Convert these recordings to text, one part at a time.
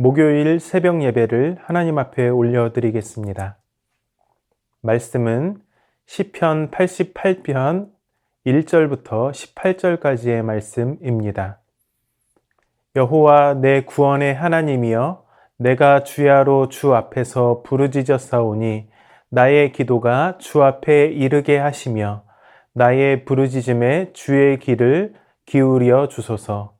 목요일 새벽 예배를 하나님 앞에 올려드리겠습니다. 말씀은 시편 88편 1절부터 18절까지의 말씀입니다. 여호와 내 구원의 하나님이여 내가 주야로 주 앞에서 부르짖었사오니 나의 기도가 주 앞에 이르게 하시며 나의 부르짖음에 주의 귀를 기울여 주소서.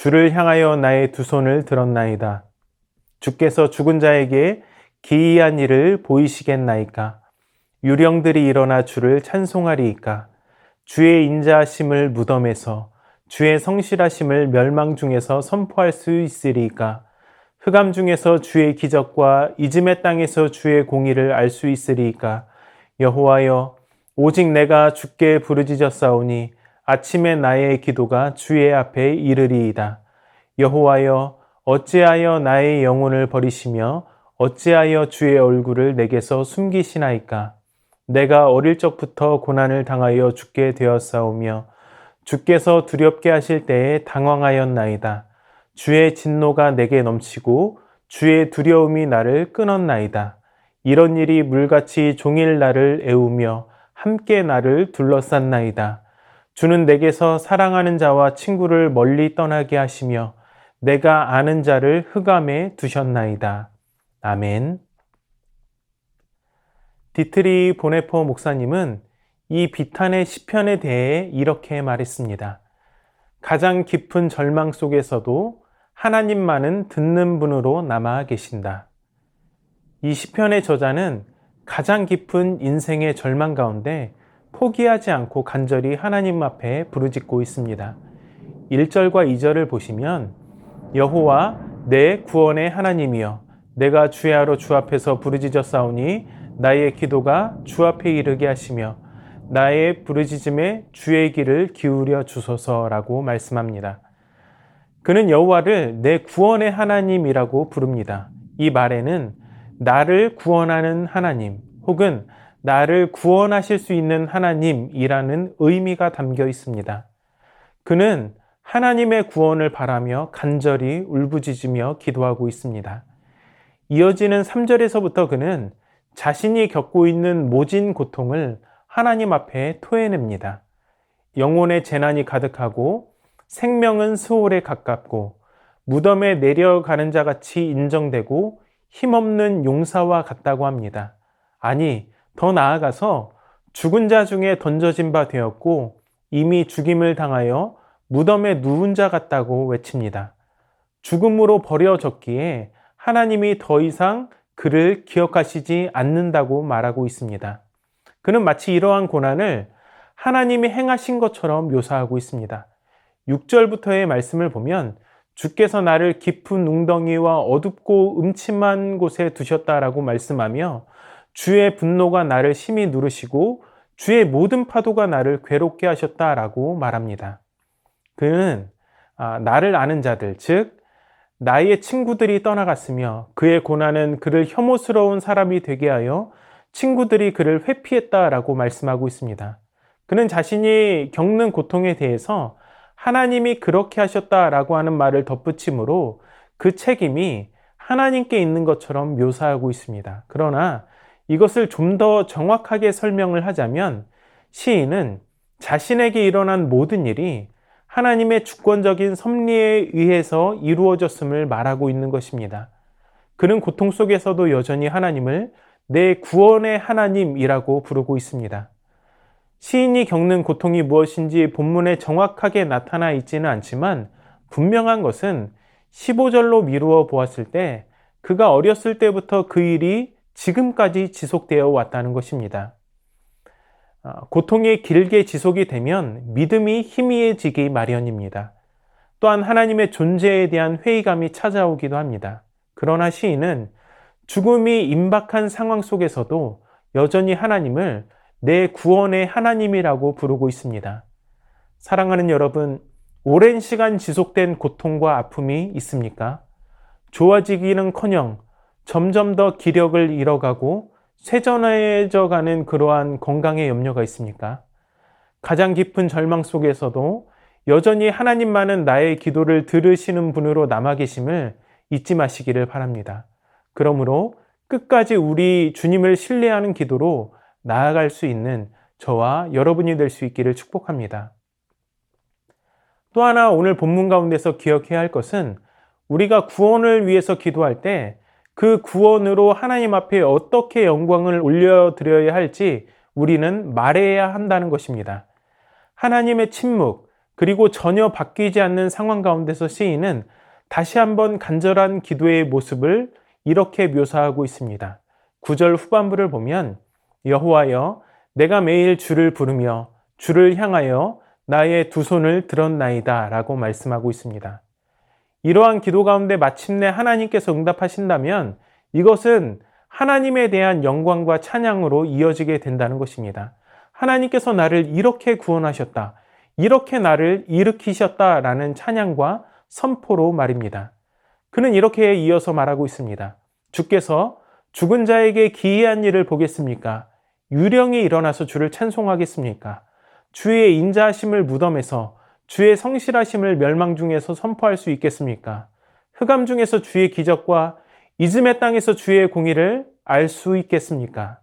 주를 향하여 나의 두 손을 들었나이다. 주께서 죽은 자에게 기이한 일을 보이시겠나이까? 유령들이 일어나 주를 찬송하리이까? 주의 인자하심을 무덤에서 주의 성실하심을 멸망 중에서 선포할 수 있으리이까? 흑암 중에서 주의 기적과 이즘의 땅에서 주의 공의를 알 수 있으리이까? 여호와여 오직 내가 주께 부르짖었사오니 아침에 나의 기도가 주의 앞에 이르리이다. 여호와여 어찌하여 나의 영혼을 버리시며 어찌하여 주의 얼굴을 내게서 숨기시나이까? 내가 어릴 적부터 고난을 당하여 죽게 되었사오며 주께서 두렵게 하실 때에 당황하였나이다. 주의 진노가 내게 넘치고 주의 두려움이 나를 끊었나이다. 이런 일이 물같이 종일 나를 애우며 함께 나를 둘러쌌나이다. 주는 내게서 사랑하는 자와 친구를 멀리 떠나게 하시며 내가 아는 자를 흑암에 두셨나이다. 아멘. 디트리 보네포 목사님은 이 비탄의 시편에 대해 이렇게 말했습니다. 가장 깊은 절망 속에서도 하나님만은 듣는 분으로 남아 계신다. 이 시편의 저자는 가장 깊은 인생의 절망 가운데 포기하지 않고 간절히 하나님 앞에 부르짖고 있습니다. 1절과 2절을 보시면 여호와 내 구원의 하나님이여 내가 주야로 주 앞에서 부르짖었사오니 나의 기도가 주 앞에 이르게 하시며 나의 부르짖음에 주의 길을 기울여 주소서라고 말씀합니다. 그는 여호와를 내 구원의 하나님이라고 부릅니다. 이 말에는 나를 구원하는 하나님 혹은 나를 구원하실 수 있는 하나님이라는 의미가 담겨 있습니다. 그는 하나님의 구원을 바라며 간절히 울부짖으며 기도하고 있습니다. 이어지는 3절에서부터 그는 자신이 겪고 있는 모진 고통을 하나님 앞에 토해냅니다. 영혼의 재난이 가득하고 생명은 수월에 가깝고 무덤에 내려가는 자 같이 인정되고 힘없는 용사와 같다고 합니다. 아니, 더 나아가서 죽은 자 중에 던져진 바 되었고 이미 죽임을 당하여 무덤에 누운 자 같다고 외칩니다. 죽음으로 버려졌기에 하나님이 더 이상 그를 기억하시지 않는다고 말하고 있습니다. 그는 마치 이러한 고난을 하나님이 행하신 것처럼 묘사하고 있습니다. 6절부터의 말씀을 보면 주께서 나를 깊은 웅덩이와 어둡고 음침한 곳에 두셨다라고 말씀하며 주의 분노가 나를 심히 누르시고 주의 모든 파도가 나를 괴롭게 하셨다라고 말합니다. 그는 아, 나를 아는 자들, 즉 나의 친구들이 떠나갔으며 그의 고난은 그를 혐오스러운 사람이 되게 하여 친구들이 그를 회피했다라고 말씀하고 있습니다. 그는 자신이 겪는 고통에 대해서 하나님이 그렇게 하셨다라고 하는 말을 덧붙임으로 그 책임이 하나님께 있는 것처럼 묘사하고 있습니다. 그러나 이것을 좀 더 정확하게 설명을 하자면 시인은 자신에게 일어난 모든 일이 하나님의 주권적인 섭리에 의해서 이루어졌음을 말하고 있는 것입니다. 그는 고통 속에서도 여전히 하나님을 내 구원의 하나님이라고 부르고 있습니다. 시인이 겪는 고통이 무엇인지 본문에 정확하게 나타나 있지는 않지만 분명한 것은 15절로 미루어 보았을 때 그가 어렸을 때부터 그 일이 지금까지 지속되어 왔다는 것입니다. 아, 고통이 길게 지속이 되면 믿음이 희미해지기 마련입니다. 또한 하나님의 존재에 대한 회의감이 찾아오기도 합니다. 그러나 시인은 죽음이 임박한 상황 속에서도 여전히 하나님을 내 구원의 하나님이라고 부르고 있습니다. 사랑하는 여러분, 오랜 시간 지속된 고통과 아픔이 있습니까? 좋아지기는 커녕 점점 더 기력을 잃어가고 쇠전해져 가는 그러한 건강의 염려가 있습니까? 가장 깊은 절망 속에서도 여전히 하나님만은 나의 기도를 들으시는 분으로 남아 계심을 잊지 마시기를 바랍니다. 그러므로 끝까지 우리 주님을 신뢰하는 기도로 나아갈 수 있는 저와 여러분이 될 수 있기를 축복합니다. 또 하나 오늘 본문 가운데서 기억해야 할 것은 우리가 구원을 위해서 기도할 때 그 구원으로 하나님 앞에 어떻게 영광을 올려드려야 할지 우리는 말해야 한다는 것입니다. 하나님의 침묵, 그리고 전혀 바뀌지 않는 상황 가운데서 시인은 다시 한번 간절한 기도의 모습을 이렇게 묘사하고 있습니다. 9절 후반부를 보면 여호와여 내가 매일 주를 부르며 주를 향하여 나의 두 손을 들었나이다 라고 말씀하고 있습니다. 이러한 기도 가운데 마침내 하나님께서 응답하신다면 이것은 하나님에 대한 영광과 찬양으로 이어지게 된다는 것입니다. 하나님께서 나를 이렇게 구원하셨다. 이렇게 나를 일으키셨다 라는 찬양과 선포로 말입니다. 그는 이렇게 이어서 말하고 있습니다. 주께서 죽은 자에게 기이한 일을 보겠습니까? 유령이 일어나서 주를 찬송하겠습니까? 주의 인자하심을 무덤에서 주의 성실하심을 멸망 중에서 선포할 수 있겠습니까? 흑암 중에서 주의 기적과 이즘의 땅에서 주의 공의를 알 수 있겠습니까?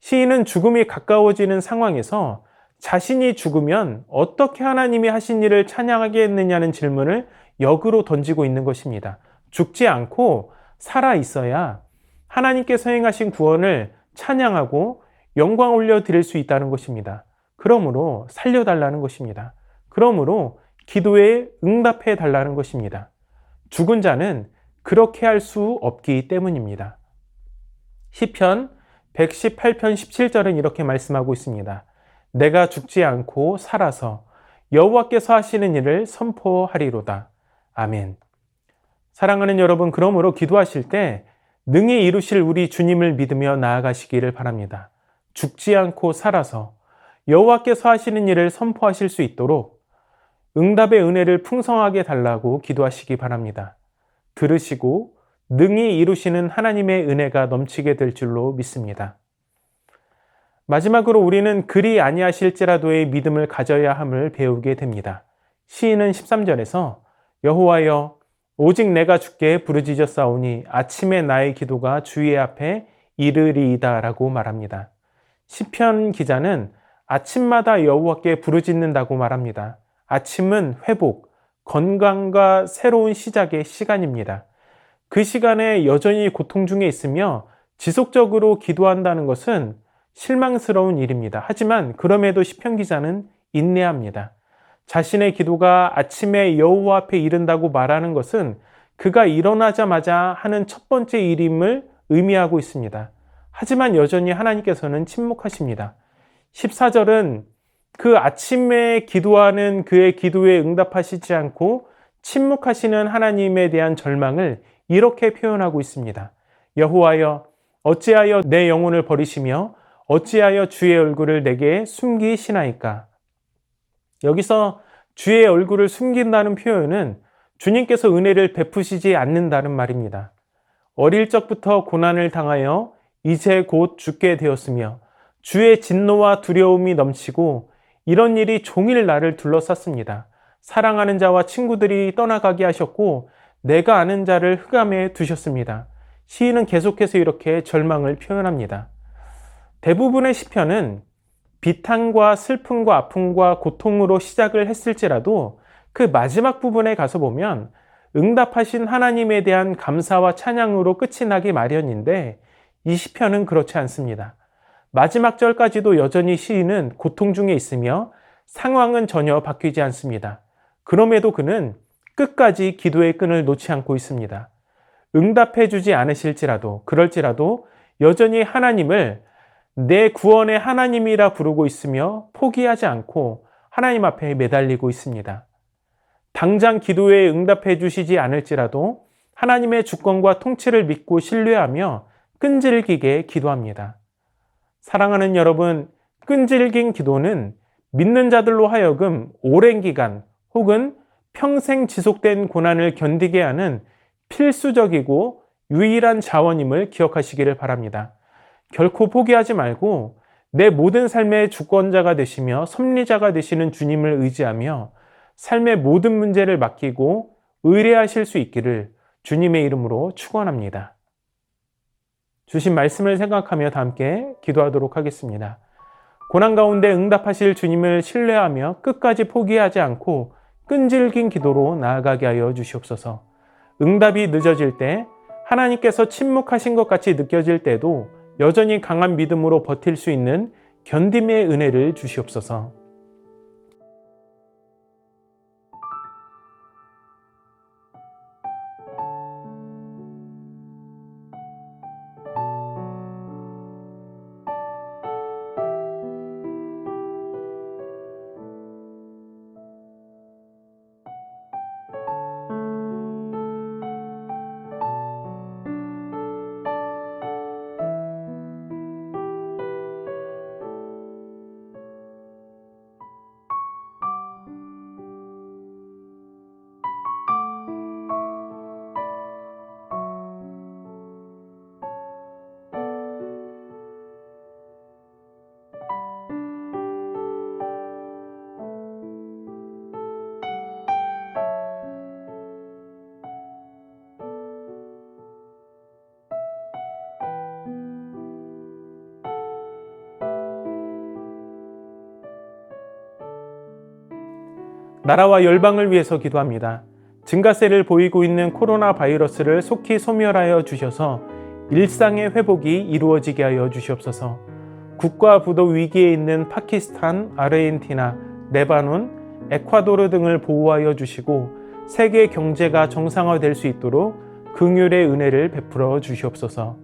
시인은 죽음이 가까워지는 상황에서 자신이 죽으면 어떻게 하나님이 하신 일을 찬양하겠느냐는 질문을 역으로 던지고 있는 것입니다. 죽지 않고 살아 있어야 하나님께서 행하신 구원을 찬양하고 영광 올려 드릴 수 있다는 것입니다. 그러므로 살려달라는 것입니다. 그러므로 기도에 응답해 달라는 것입니다. 죽은 자는 그렇게 할 수 없기 때문입니다. 시편 118편 17절은 이렇게 말씀하고 있습니다. 내가 죽지 않고 살아서 여호와께서 하시는 일을 선포하리로다. 아멘. 사랑하는 여러분, 그러므로 기도하실 때 능히 이루실 우리 주님을 믿으며 나아가시기를 바랍니다. 죽지 않고 살아서 여호와께서 하시는 일을 선포하실 수 있도록 응답의 은혜를 풍성하게 달라고 기도하시기 바랍니다. 들으시고 능히 이루시는 하나님의 은혜가 넘치게 될 줄로 믿습니다. 마지막으로 우리는 그리 아니하실지라도의 믿음을 가져야 함을 배우게 됩니다. 시인은 13절에서 여호와여 오직 내가 주께 부르짖어 싸우니 아침에 나의 기도가 주의 앞에 이르리이다라고 말합니다. 시편 기자는 아침마다 여호와께 부르짖는다고 말합니다. 아침은 회복, 건강과 새로운 시작의 시간입니다. 그 시간에 여전히 고통 중에 있으며 지속적으로 기도한다는 것은 실망스러운 일입니다. 하지만 그럼에도 시편 기자는 인내합니다. 자신의 기도가 아침에 여호와 앞에 이른다고 말하는 것은 그가 일어나자마자 하는 첫 번째 일임을 의미하고 있습니다. 하지만 여전히 하나님께서는 침묵하십니다. 14절은 그 아침에 기도하는 그의 기도에 응답하시지 않고 침묵하시는 하나님에 대한 절망을 이렇게 표현하고 있습니다. 여호와여 어찌하여 내 영혼을 버리시며 어찌하여 주의 얼굴을 내게 숨기시나이까? 여기서 주의 얼굴을 숨긴다는 표현은 주님께서 은혜를 베푸시지 않는다는 말입니다. 어릴 적부터 고난을 당하여 이제 곧 죽게 되었으며 주의 진노와 두려움이 넘치고 이런 일이 종일 나를 둘러쌌습니다. 사랑하는 자와 친구들이 떠나가게 하셨고 내가 아는 자를 흑암에 두셨습니다. 시인은 계속해서 이렇게 절망을 표현합니다. 대부분의 시편은 비탄과 슬픔과 아픔과 고통으로 시작을 했을지라도 그 마지막 부분에 가서 보면 응답하신 하나님에 대한 감사와 찬양으로 끝이 나기 마련인데 이 시편은 그렇지 않습니다. 마지막 절까지도 여전히 시인은 고통 중에 있으며 상황은 전혀 바뀌지 않습니다. 그럼에도 그는 끝까지 기도의 끈을 놓지 않고 있습니다. 응답해 주지 않으실지라도, 그럴지라도 여전히 하나님을 내 구원의 하나님이라 부르고 있으며 포기하지 않고 하나님 앞에 매달리고 있습니다. 당장 기도에 응답해 주시지 않을지라도 하나님의 주권과 통치를 믿고 신뢰하며 끈질기게 기도합니다. 사랑하는 여러분, 끈질긴 기도는 믿는 자들로 하여금 오랜 기간 혹은 평생 지속된 고난을 견디게 하는 필수적이고 유일한 자원임을 기억하시기를 바랍니다. 결코 포기하지 말고 내 모든 삶의 주권자가 되시며 섭리자가 되시는 주님을 의지하며 삶의 모든 문제를 맡기고 의뢰하실 수 있기를 주님의 이름으로 축원합니다. 주신 말씀을 생각하며 다 함께 기도하도록 하겠습니다. 고난 가운데 응답하실 주님을 신뢰하며 끝까지 포기하지 않고 끈질긴 기도로 나아가게 하여 주시옵소서. 응답이 늦어질 때 하나님께서 침묵하신 것 같이 느껴질 때도 여전히 강한 믿음으로 버틸 수 있는 견딤의 은혜를 주시옵소서. 나라와 열방을 위해서 기도합니다. 증가세를 보이고 있는 코로나 바이러스를 속히 소멸하여 주셔서 일상의 회복이 이루어지게 하여 주시옵소서. 국가 부도 위기에 있는 파키스탄, 아르헨티나, 레바논, 에콰도르 등을 보호하여 주시고 세계 경제가 정상화될 수 있도록 긍휼의 은혜를 베풀어 주시옵소서.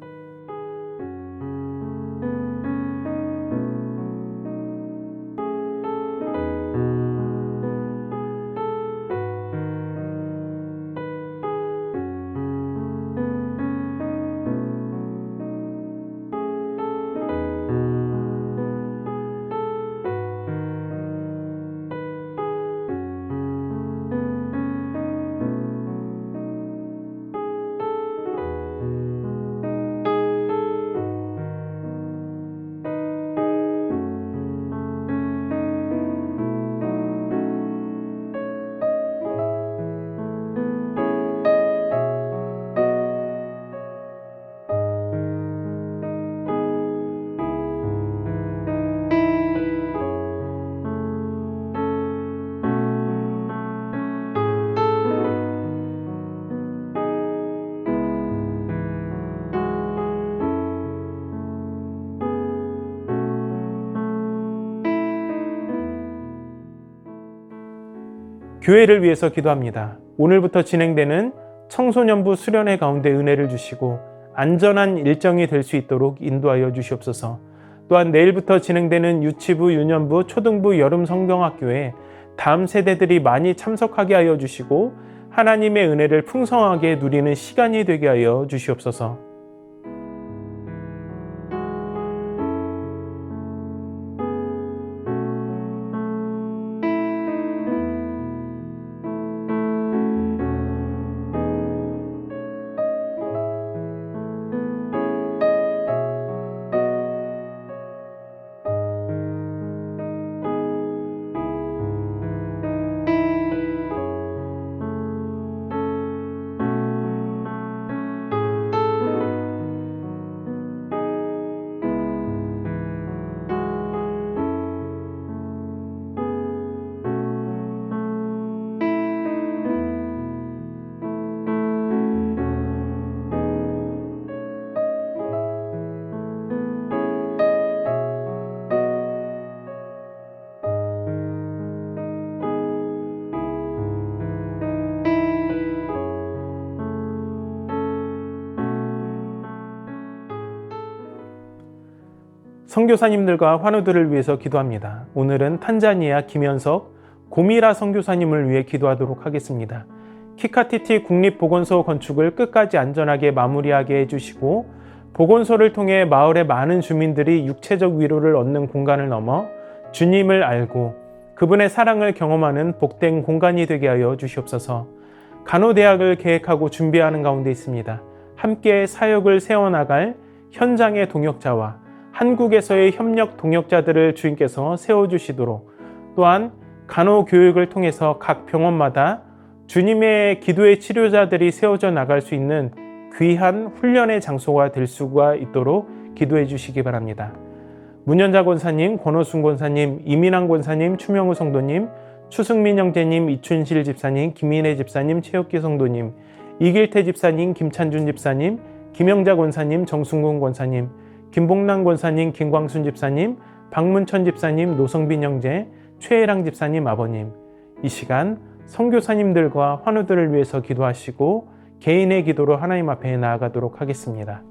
교회를 위해서 기도합니다. 오늘부터 진행되는 청소년부 수련회 가운데 은혜를 주시고 안전한 일정이 될 수 있도록 인도하여 주시옵소서. 또한 내일부터 진행되는 유치부, 유년부, 초등부 여름 성경학교에 다음 세대들이 많이 참석하게 하여 주시고 하나님의 은혜를 풍성하게 누리는 시간이 되게 하여 주시옵소서. 선교사님들과 환우들을 위해서 기도합니다. 오늘은 탄자니아 김현석 고미라 선교사님을 위해 기도하도록 하겠습니다. 키카티티 국립보건소 건축을 끝까지 안전하게 마무리하게 해주시고 보건소를 통해 마을의 많은 주민들이 육체적 위로를 얻는 공간을 넘어 주님을 알고 그분의 사랑을 경험하는 복된 공간이 되게 하여 주시옵소서. 간호대학을 계획하고 준비하는 가운데 있습니다. 함께 사역을 세워나갈 현장의 동역자와 한국에서의 협력 동역자들을 주님께서 세워주시도록 또한 간호 교육을 통해서 각 병원마다 주님의 기도의 치료자들이 세워져 나갈 수 있는 귀한 훈련의 장소가 될 수가 있도록 기도해 주시기 바랍니다. 문현자 권사님, 권호순 권사님, 이민환 권사님, 추명우 성도님, 추승민 형제님, 이춘실 집사님, 김인혜 집사님, 최혁기 성도님, 이길태 집사님, 김찬준 집사님, 김영자 권사님, 정순근 권사님, 김봉남 권사님, 김광순 집사님, 박문천 집사님, 노성빈 형제, 최혜랑 집사님 아버님, 이 시간 선교사님들과 환우들을 위해서 기도하시고 개인의 기도로 하나님 앞에 나아가도록 하겠습니다.